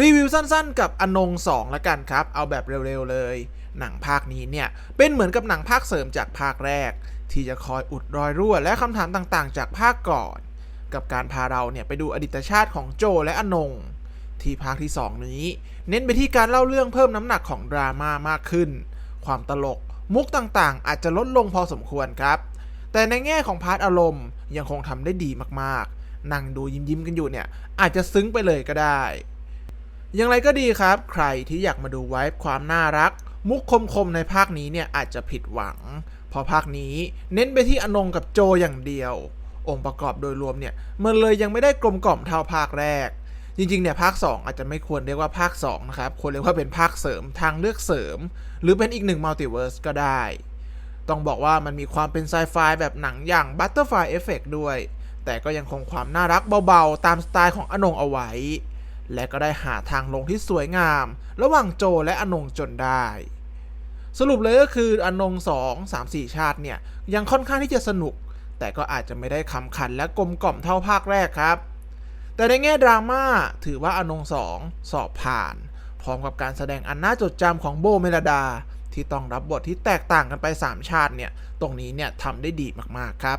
รีวิวสั้นๆ กับอนง2ละกันครับ เอาแบบเร็วๆเลย หนังภาคนี้เนี่ย เป็นเหมือนกับหนังภาคเสริมจากภาคแรก ที่จะคอยอุดรอยรั่วและคำถามต่างๆ จากภาคก่อน กับการพาเราเนี่ยไปดูอดีตชาติของโจและอนง ที่ภาคที่ 2 นี้ เน้นไปที่การเล่าเรื่องเพิ่มน้ำหนักของดราม่ามากขึ้น ความตลกมุกต่างๆ อาจจะลดลงพอสมควรครับ แต่ในแง่ของพาร์ทอารมณ์ยังคงทำได้ดีมากๆ นั่งดูยิ้มๆกันอยู่เนี่ยอาจจะซึ้งไปเลยก็ได้ อย่างไรก็ดีครับ ใครที่อยากมาดูไว้ความน่ารัก มุกคมๆในภาคนี้เนี่ยอาจจะผิดหวัง เพราะภาคนี้เน้นไปที่อนงกับโจอย่างเดียว องค์ประกอบโดยรวมเนี่ยมันเลยยังไม่ได้กลมกล่อมเท่าภาคแรก จริงๆเนี่ยภาค 2 อาจจะไม่ควรเรียกว่าภาค2นะครับควรเรียกว่าเป็นภาคเสริมทางเลือกเสริม หรือเป็นอีกหนึ่งมัลติเวิร์สก็ได้ ต้องบอกว่ามันมีความเป็นไซไฟแบบหนังอย่าง Butterfly Effect ด้วย แต่ก็ยังคงความน่ารักเบาๆ ตามสไตล์ของอนงเอาไว้ และก็ได้หาทางลงที่สวยงาม ระหว่างโจและอนงจนได้ สรุปเลยก็คืออนง2 3 4ชาติเนี่ย ยังค่อนข้างที่จะสนุก แต่ก็อาจจะไม่ได้คำขันและกลมกล่อมเท่าภาคแรกครับ แต่ในแง่ดราม่าถือว่าอนงสองสอบผ่าน พร้อมกับการแสดงอันน่าจดจำของโบเมลดา ที่ต้องรับบทที่แตกต่างกันไป 3 ชาติเนี่ย ตรงนี้เนี่ยทำได้ดีมากๆครับ